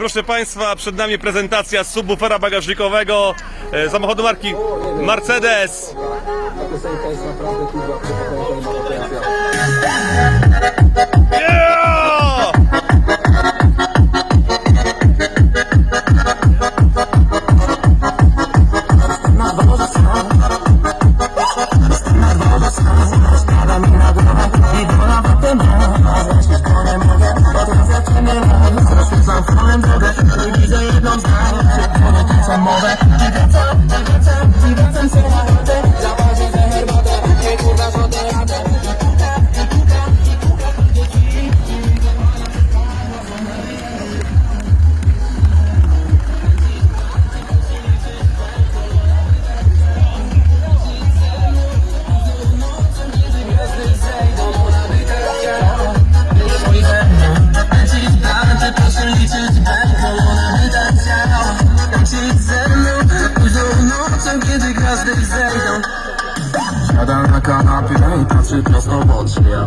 Proszę Państwa, przed nami prezentacja subwoofera bagażnikowego e, samochodu marki Mercedes. I'm on. Some more Siadam na kanapie i patrzę prosto w oczy